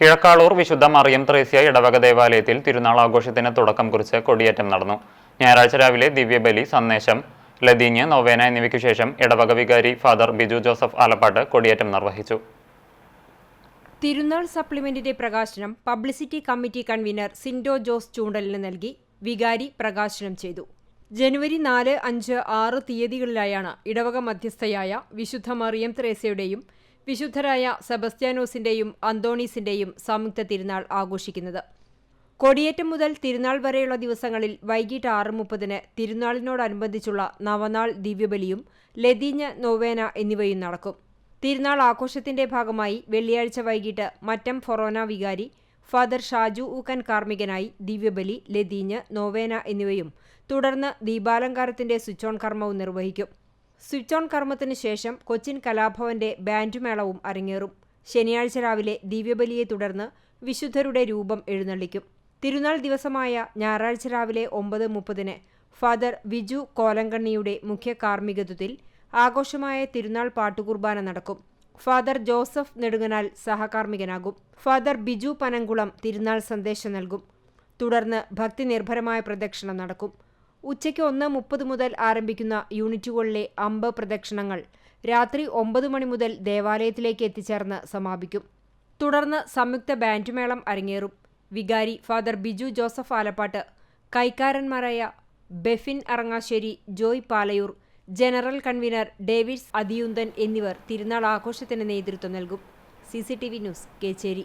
കിഴക്കാളൂർ വിശുദ്ധ മറിയം ത്രേസ്യ ഇടവക ദേവാലയത്തിൽ തിരുനാൾ ആഘോഷത്തിന് തുടക്കം കുറിച്ച് കൊടിയേറ്റം നടന്നു. ഞായറാഴ്ച രാവിലെ ദിവ്യബലി സന്ദേശം ലതീഞ്ഞ് നൊവേന എന്നിവയ്ക്കു ശേഷം ഇടവക വികാരി ഫാദർ ബിജു ജോസഫ് ആലപ്പാട്ട് കൊടിയേറ്റം നിർവഹിച്ചു. തിരുനാൾ സപ്ലിമെന്റിന്റെ പ്രകാശനം publicity committee convener Sindo Jose ചൂണ്ടലിന് നൽകി വികാരി പ്രകാശനം ചെയ്തു. ജനുവരി നാല് അഞ്ച് ആറ് തീയതികളിലായാണ് ഇടവക മധ്യസ്ഥയായ വിശുദ്ധ മറിയം ത്രേസ്യയുടെയും വിശുദ്ധരായ സെബസ്ത്യാനോസിന്റെയും അന്തോണീസിന്റെയും സംയുക്ത തിരുനാൾ ആഘോഷിക്കുന്നത്. കൊടിയേറ്റം മുതൽ തിരുനാൾ വരെയുള്ള ദിവസങ്ങളിൽ വൈകിട്ട് ആറ് മുപ്പതിന് തിരുനാളിനോടനുബന്ധിച്ചുള്ള നവനാൾ ദിവ്യബലിയും ലതീഞ്ഞ് നോവേന എന്നിവയും നടക്കും. തിരുനാൾ ആഘോഷത്തിന്റെ ഭാഗമായി വെള്ളിയാഴ്ച വൈകിട്ട് മറ്റം ഫൊറോന വികാരി ഫാദർ ഷാജു ഊക്കൻ കാർമ്മികനായി ദിവ്യബലി ലതീഞ്ഞ് നോവേന എന്നിവയും തുടർന്ന് ദീപാലങ്കാരത്തിന്റെ സ്വിച്ച് ഓൺ കർമ്മവും നിർവഹിക്കും. സ്വിച്ച് ഓൺ കർമ്മത്തിന് ശേഷം കൊച്ചിൻ കലാഭവന്റെ ബാൻഡുമേളവും അരങ്ങേറും. ശനിയാഴ്ച രാവിലെ ദിവ്യബലിയെ തുടർന്ന് വിശുദ്ധരുടെ രൂപം എഴുന്നള്ളിക്കും. തിരുനാൾ ദിവസമായ ഞായറാഴ്ച രാവിലെ ഒമ്പത് മുപ്പതിന് ഫാദർ വിജു കോലങ്കണ്ണിയുടെ മുഖ്യ കാർമ്മികത്വത്തിൽ ആഘോഷമായ തിരുനാൾ പാട്ടുകുർബാന നടക്കും. ഫാദർ ജോസഫ് നെടുങ്ങനാൽ സഹകാർമ്മികനാകും. ഫാദർ ബിജു പനങ്കുളം തിരുനാൾ സന്ദേശം നൽകും. തുടർന്ന് ഭക്തി നിർഭരമായ പ്രദക്ഷിണം നടക്കും. ഉച്ചയ്ക്ക് ഒന്ന് മുപ്പത് മുതൽ ആരംഭിക്കുന്ന യൂണിറ്റുകളിലെ അമ്പ് പ്രദക്ഷിണങ്ങൾ രാത്രി ഒമ്പത് മണി മുതൽ ദേവാലയത്തിലേക്ക് എത്തിച്ചേർന്ന് സമാപിക്കും. തുടർന്ന് സംയുക്ത ബാൻഡുമേളം അരങ്ങേറും. വികാരി father Biju Joseph Alappad കൈക്കാരന്മാരായ Befin Arangassery Joy Palayoor general convener Davids Athiyunthan എന്നിവർ തിരുനാൾ ആഘോഷത്തിന് നേതൃത്വം നൽകും. C news Kecheri.